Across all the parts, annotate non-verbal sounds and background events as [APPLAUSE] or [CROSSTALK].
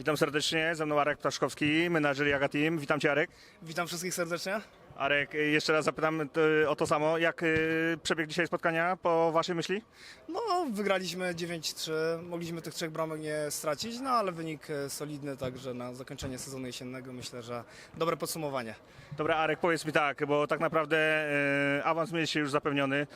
Witam serdecznie, ze mną Arek Ptaszkowski, menadżer Jaga Team. Witam Cię Arek. Witam wszystkich serdecznie. Arek, y, jeszcze raz zapytam y, o to samo. Jak y, przebieg dzisiaj spotkania po Waszej myśli? No, wygraliśmy 9-3, mogliśmy tych trzech bramek nie stracić, no ale wynik e, solidny, także na zakończenie sezonu jesiennego myślę, że dobre podsumowanie. Dobra Arek, powiedz mi tak, bo tak naprawdę y, awans mieliście już zapewniony.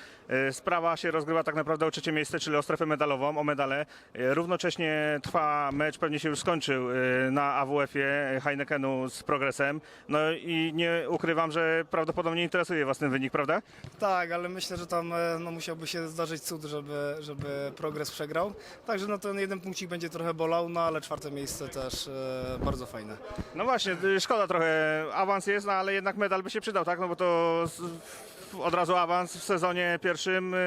Y, sprawa się rozgrywa tak naprawdę o trzecie miejsce, czyli o strefę medalową, o medale. Y, równocześnie trwa mecz, pewnie się już skończył y, na AWF-ie Heinekenu z Progresem. No i nie ukrywam, że prawdopodobnie interesuje Was ten wynik, prawda? Tak, ale myślę, że tam e, no, musiałby się zdarzyć cud, żeby, żeby progres przegrał. Także no, ten jeden punkcik będzie trochę bolał, no ale czwarte miejsce też e, bardzo fajne. No właśnie, y, szkoda trochę, awans jest, no ale jednak medal by się przydał, tak? No bo to z, w- od razu awans w sezonie pierwszym, y,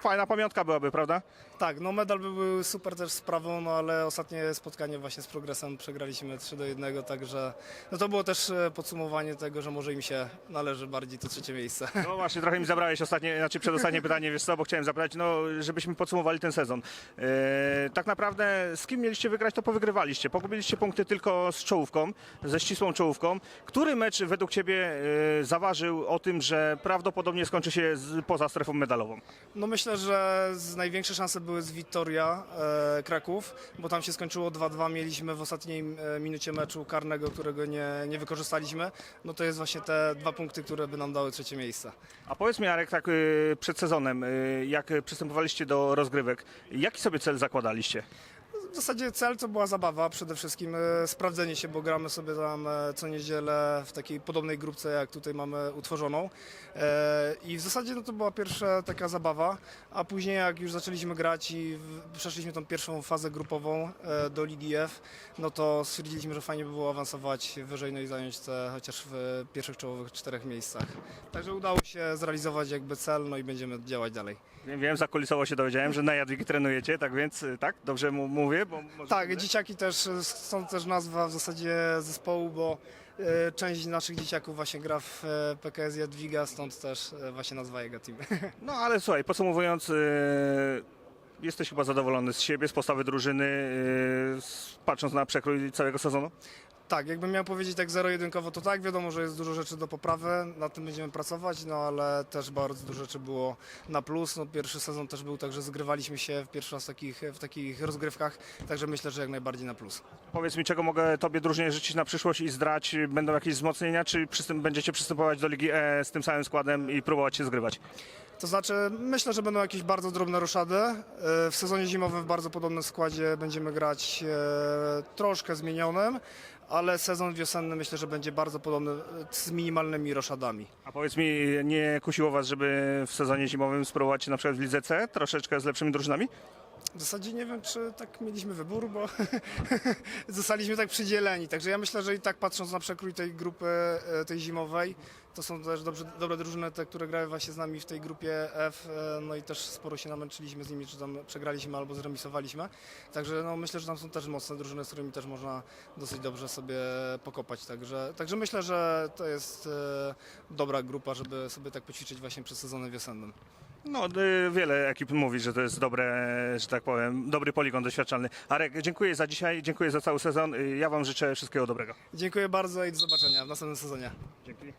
fajna pamiątka byłaby, prawda? Tak, no medal by był super też sprawą, no ale ostatnie spotkanie właśnie z progresem przegraliśmy 3 do 1, także no to było też e, podsumowanie tego, że może im się należy bardziej to trzecie miejsce. No właśnie, trochę mi zabrałeś ostatnie, znaczy przedostatnie pytanie, wiesz co, bo chciałem zapytać, no żebyśmy podsumowali ten sezon. Y, tak naprawdę z kim mieliście wygrać, to powygrywaliście. Pogubiliście punkty tylko z czołówką, ze ścisłą czołówką. Który mecz według Ciebie y, zaważył o tym, że prawdopodobnie skończy się z, poza strefą medalową? No myślę, że z największe szanse były z Witoria e, Kraków, bo tam się skończyło 2-2, mieliśmy w ostatniej e, minucie meczu karnego, którego nie, nie wykorzystaliśmy. No to jest właśnie te dwa punkty, które by nam dały trzecie miejsce. A powiedz mi, Arek, tak y, przed sezonem, y, jak przystępowaliście do rozgrywek, jaki sobie cel zakładaliście? W zasadzie cel to była zabawa, przede wszystkim e, sprawdzenie się, bo gramy sobie tam e, co niedzielę w takiej podobnej grupce, jak tutaj mamy utworzoną. E, I w zasadzie no, to była pierwsza taka zabawa, a później jak już zaczęliśmy grać i przeszliśmy tą pierwszą fazę grupową do Ligi F, no to stwierdziliśmy, że fajnie by było awansować wyżej, no i zająć te chociaż w pierwszych czołowych czterech miejscach. Także udało się zrealizować jakby cel, no i będziemy działać dalej. Wiem, wiem zakulisowo się dowiedziałem, że na Jadwigi trenujecie, tak więc, tak? Dobrze mówię? Bo może Tak, dzieciaki też, e, są też nazwa w zasadzie zespołu, bo e, część naszych dzieciaków właśnie gra w e, PKS Jadwiga, stąd też e, właśnie nazwa jego team. [LAUGHS] No ale słuchaj, podsumowując, y, jesteś chyba zadowolony z siebie, z postawy drużyny, y, z- patrząc na przekrój całego sezonu? Tak, jakbym miał powiedzieć tak zero-jedynkowo, to tak, wiadomo, że jest dużo rzeczy do poprawy, nad tym będziemy pracować, no ale też bardzo dużo rzeczy było na plus. No, pierwszy sezon też był tak, że zgrywaliśmy się w pierwszy raz w takich, w takich rozgrywkach, także myślę, że jak najbardziej na plus. Powiedz mi, czego mogę Tobie drużynie życzyć na przyszłość i zdrać? Będą jakieś wzmocnienia, czy przystęp, będziecie przystępować do Ligi E z tym samym składem i próbować się zgrywać? To znaczy, myślę, że będą jakieś bardzo drobne roszady. E, W sezonie zimowym w bardzo podobnym składzie będziemy grać e, troszkę zmienionym, ale sezon wiosenny myślę, że będzie bardzo podobny e, z minimalnymi roszadami. A powiedz mi, nie kusiło Was, żeby w sezonie zimowym spróbować na przykład w Lidze C, troszeczkę z lepszymi drużynami? W zasadzie nie wiem, czy tak mieliśmy wybór, bo [LAUGHS] zostaliśmy tak przydzieleni. Także ja myślę, że i tak patrząc na przekrój tej grupy, e, tej zimowej, to są też dobrze, dobre drużyny, te, które grały właśnie z nami w tej grupie F, e, no i też sporo się namęczyliśmy z nimi, czy tam przegraliśmy albo zremisowaliśmy. Także no, myślę, że tam są też mocne drużyny, z którymi też można dosyć dobrze sobie pokopać. Także, także myślę, że to jest e, dobra grupa, żeby sobie tak poćwiczyć właśnie przed sezonem wiosennym. No, y, wiele ekip mówi, że to jest dobre, że tak powiem, dobry poligon doświadczalny. Arek, dziękuję za dzisiaj, dziękuję za cały sezon. Ja Wam życzę wszystkiego dobrego. Dziękuję bardzo i do zobaczenia w następnym sezonie. Dzięki.